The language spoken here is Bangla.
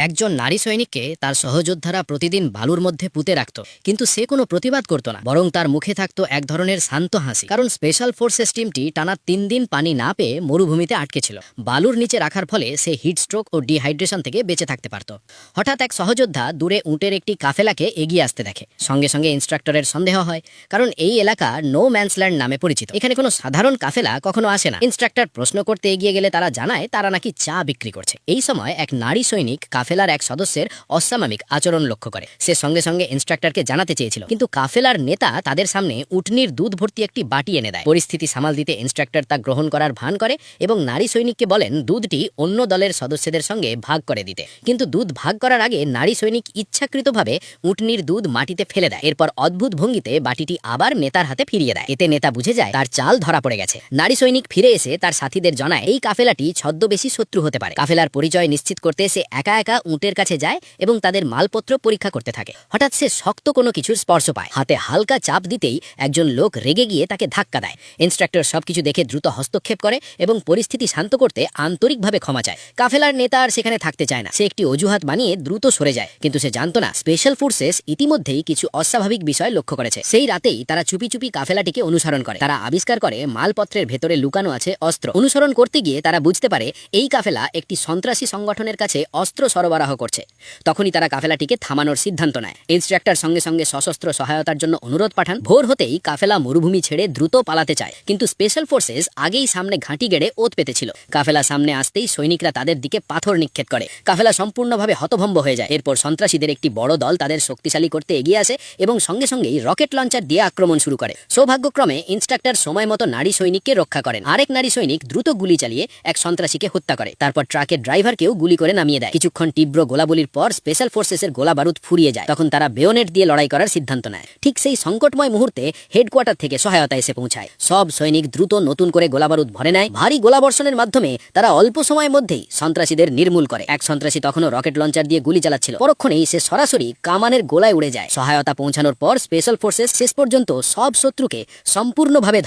একজন নারী সৈনিককে তার সহযোদ্ধারা প্রতিদিন বালুর মধ্যে পুঁতে রাখত, কিন্তু সে কোনো প্রতিবাদ করত না, বরং তার মুখে থাকতো এক ধরনের শান্ত হাসি। কারণ স্পেশাল ফোর্সেস টিমটি টানা তিন দিন পানি না পেয়ে মরুভূমিতে আটকে ছিল। বালুর নিচে রাখার ফলে সে হিট স্ট্রোক ও ডিহাইড্রেশন থেকে বেঁচে থাকতে পারত। হঠাৎ এক সহযোদ্ধা দূরে উটের একটি কাফেলাকে এগিয়ে আসতে দেখে। সঙ্গে সঙ্গে ইনস্ট্রাক্টরের সন্দেহ হয়, কারণ এই এলাকা নো ম্যান্সল্যান্ড নামে পরিচিত। এখানে কোনো সাধারণ কাফেলা কখনো আসে না। ইনস্ট্রাক্টর প্রশ্ন করতে এগিয়ে গেলে তারা জানায়, তারা নাকি চা বিক্রি করছে। এই সময় এক নারী সৈনিক কাফেলার এক সদস্যের অস্বাভাবিক আচরণ লক্ষ্য করে। সে সঙ্গে সঙ্গে ইনস্ট্রাক্টরকে জানাতে চেয়েছিল। কিন্তু কাফেলার নেতা তাদের সামনে উটনির দুধ ভর্তি একটি বাটি এনে দেয়। পরিস্থিতি সামাল দিতে ইনস্ট্রাক্টর তা গ্রহণ করার ভান করে এবং নারী সৈনিককে বলেন দুধটি অন্য দলের সদস্যদের সঙ্গে ভাগ করে দিতে। কিন্তু দুধ ভাগ করার আগে নারী সৈনিক ইচ্ছাকৃতভাবে উটনির দুধ মাটিতে ফেলে দেয়। এরপর অদ্ভুত ভঙ্গিতে বাটিটি আবার নেতার হাতে ফিরিয়ে দেয়। এতে নেতা বুঝে যায়, তার চাল ধরা পড়ে গেছে। নারী সৈনিক ফিরে এসে তার সাথীদের জানায়, এই কাফেলাটি ছদ্মবেশী শত্রু হতে পারে। কাফেলার পরিচয় নিশ্চিত করতে সে একা একা উটের কাছে যায় এবং তাদের মালপত্র পরীক্ষা করতে থাকে। হঠাৎ সে শক্ত কোনো কিছুর স্পর্শ পায়। হাতে হালকা চাপ দিতেই একজন লোক রেগে গিয়ে তাকে ধাক্কা দেয়। ইনস্ট্রাক্টর সবকিছু দেখে দ্রুত হস্তক্ষেপ করে এবং পরিস্থিতি শান্ত করতে আন্তরিকভাবে ক্ষমা চায়। কাফেলার নেতা আর সেখানে থাকতে চায় না। সে একটি অজুহাত বানিয়ে দ্রুত সরে যায়। কিন্তু সে জানতো না স্পেশাল ফোর্সেস ইতিমধ্যেই কিছু অস্বাভাবিক বিষয় লক্ষ্য করেছে। সেই রাতেই তারা চুপি চুপি কাফেলাটিকে অনুসরণ করে। তারা আবিষ্কার করে মালপত্রের ভেতরে লুকানো আছে অস্ত্র। অনুসরণ করতে গিয়ে তারা বুঝতে পারে, এই কাফেলা একটি সন্ত্রাসী সংগঠনের কাছে অস্ত্র সরবরাহ করছে। তখনই তারা কাফেলাটিকে থামানোর সিদ্ধান্ত নেয়। ইনস্ট্রাক্টর সঙ্গে সঙ্গে সশস্ত্র সহায়তার জন্য অনুরোধ পাঠান। ভোর হতেই কাফেলা মরুভূমি ছেড়ে দ্রুত পালাতে চায়। কিন্তু স্পেশাল ফোর্সেস আগেই সামনে ঘাঁটি গেড়ে ওত পেতেছিল। কাফেলা সামনে আসতেই সৈনিকরা তাদের দিকে পাথর নিক্ষেপ করে। কাফেলা সম্পূর্ণভাবে হতভম্ব হয়ে যায়। এরপর সন্ত্রাসীদের একটি বড় দল তাদের শক্তিশালী করতে এগিয়ে আসে এবং সঙ্গে সঙ্গেই রকেট লঞ্চার দিয়ে আক্রমণ শুরু করে। সৌভাগ্যক্রমে ইনস্ট্রাক্টর সময় মতো নারী সৈনিককে রক্ষা করেন। আরেক নারী সৈনিক দ্রুত গুলি চালিয়ে এক সন্ত্রাসীকে হত্যা করে। তারপর ট্রাকের ড্রাইভারকেও গুলি করে নামিয়ে দেয়। কিছুক্ষণ তীব্র গোলাগুলির পর স্পেশাল ফোর্সেসের গোলা বারুদ ফুরিয়ে যায়। তখন তারা বেয়োনেট দিয়ে লড়াই করার সিদ্ধান্ত নেয়। ঠিক সেই সংকটময় মুহূর্তে হেডকোয়ার্টার থেকে সহায়তা এসে পৌঁছায়। সব সৈনিক দ্রুত নতুন করে গোলাবারুদ ভরে নেয়। ভারী গোলাবর্ষণের মাধ্যমে তারা অল্প সময়ের মধ্যেই সন্ত্রাসীদের নির্মূল করে। এক সন্ত্রাসী তখনও রকেট লঞ্চার দিয়ে গুলি চালাচ্ছিল। পরক্ষণেই সে সরাসরি কামানের গোলায় উড়ে যায়। সহায়তা পৌঁছানোর পর স্পেশাল ফোর্সেস শেষ পর্যন্ত সব শত্রুকে সম্পূর্ণভাবে